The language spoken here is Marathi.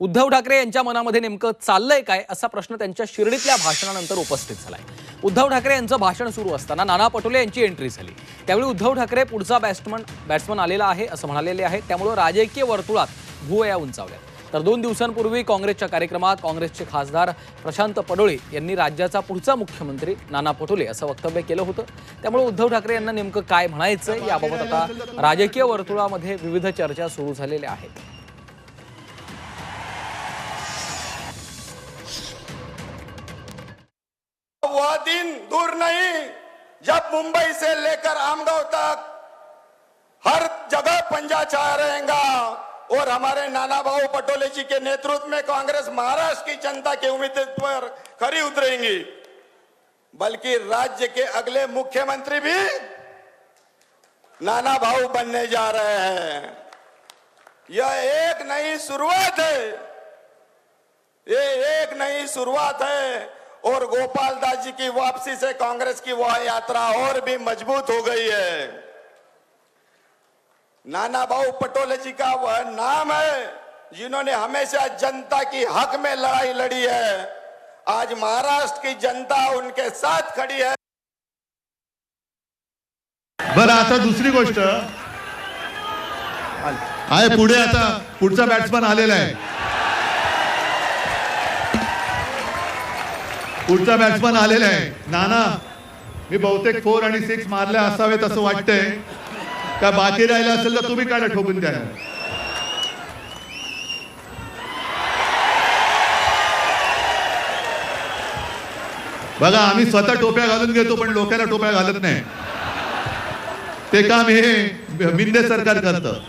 उद्धव ठाकरे यांच्या मनामध्ये नेमकं चाललंय काय असा प्रश्न त्यांच्या शिर्डीतल्या भाषणानंतर उपस्थित झालाय. उद्धव ठाकरे यांचं भाषण सुरू असताना नाना पटोले यांची एंट्री झाली. त्यावेळी उद्धव ठाकरे पुढचा बॅट्समन बॅट्समन आलेला आहे असं म्हणालेले आहे. त्यामुळं राजकीय वर्तुळात भुवया उंचावल्या. तर दोन दिवसांपूर्वी काँग्रेसच्या कार्यक्रमात काँग्रेसचे खासदार प्रशांत पडोळे यांनी राज्याचा पुढचा मुख्यमंत्री नाना पटोले असं वक्तव्य केलं होतं. त्यामुळे उद्धव ठाकरे यांना नेमकं काय म्हणायचं याबाबत आता राजकीय वर्तुळामध्ये विविध चर्चा सुरू झालेल्या आहेत. वह दिन दूर नहीं, जब मुंबई से लेकर आमगांव तक हर जगह पंजा छाया रहेगा। और हमारे नाना भाऊ पटोले जी के नेतृत्व में कांग्रेस महाराष्ट्र की जनता के उम्मीद पर खरी उतरेंगी। बल्कि राज्य के अगले मुख्यमंत्री भी नाना भाऊ बनने जा रहे हैं। यह एक नई शुरुआत है। ये एक नई शुरुआत है। और गोपाल दास जी की वापसी से कांग्रेस की वह यात्रा और भी मजबूत हो गई है। नाना भाऊ पटोले जी का वह नाम है जिन्होंने हमेशा जनता की हक में लड़ाई लड़ी है। आज महाराष्ट्र की जनता उनके साथ खड़ी है। बरं आता दुसरी गोष्ट. आहे पुढे आता पुढचा बॅट्समन आलेला आहे. पुढचा बॅट्समन आलेला आहे नाना मी बहुतेक फोर आणि सिक्स मारले असावेत असं वाटतंय. का बाकी राहिलं असेल तर तुम्ही काढा ठोकून द्या. बघा आम्ही स्वतः टोप्या घालून घेतो पण लोकांना टोप्या घालत नाही. ते काम हे मिंदे सरकार करतं.